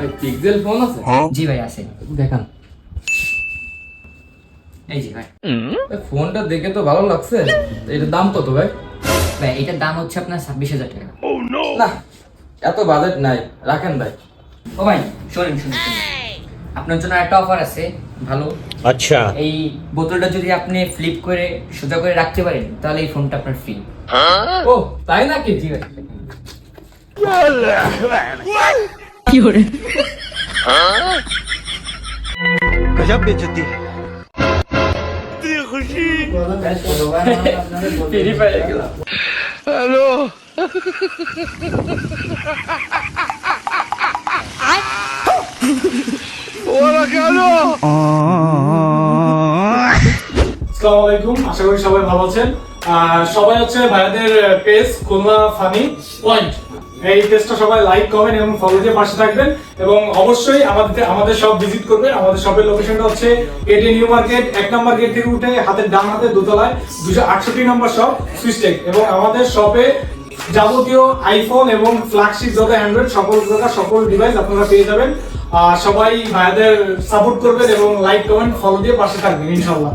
ভাই pixel phone আছে? হ্যাঁ। জি ভাই আছে। দেখান। এই জি ভাই। ফোনটা দেখে তো ভালো লাগছে। এটার দাম কত ভাই? ভাই এটার দাম হচ্ছে আপনার ছাব্বিশ হাজার টাকা। oh, না এত বাজেট নাই। রাখেন ভাই। ও ভাই শোনেন শুনুন আপনার জন্য একটা অফার আছে ভালো। আচ্ছা। এই বোতলটা যদি আপনি ফ্লিপ করে সোজা করে রাখতে পারেন তাহলে এই ফোনটা আপনার ফ্রি ও তাই নাকি? জি ভাই। गजब बेइज्जती है ফ্রি পেয়ে গেলাম আসসালামু আলাইকুম আশা করি সবাই ভালো আছেন আর সবাই হচ্ছে ভাইয়াদের পেজ খুলনা ফানি পয়েন্ট এই পেজটা সবাই লাইক কমেন্ট এবং ফলো দিয়ে পাশে থাকবেন। এবং অবশ্যই আমাদের আমাদের সব ভিজিট করবেন আমাদের শপের লোকেশনটা হচ্ছে এটি নিউ মার্কেট এক নম্বর গেট থেকে উঠে হাতের ডান হাতে দোতলায় দুশো আটষট্টি নম্বর শপ সুইচটেক এবং আমাদের শপে যাবতীয় আইফোন এবং ফ্ল্যাগশিপ যত অ্যান্ড্রয়েড সকল প্রকার, সকল ডিভাইস আপনারা পেয়ে যাবেন। আর সবাই ভাইয়াদের সাপোর্ট করবেন এবং লাইক কমেন্ট ফলো দিয়ে পাশে থাকবেন, ইনশাল্লাহ।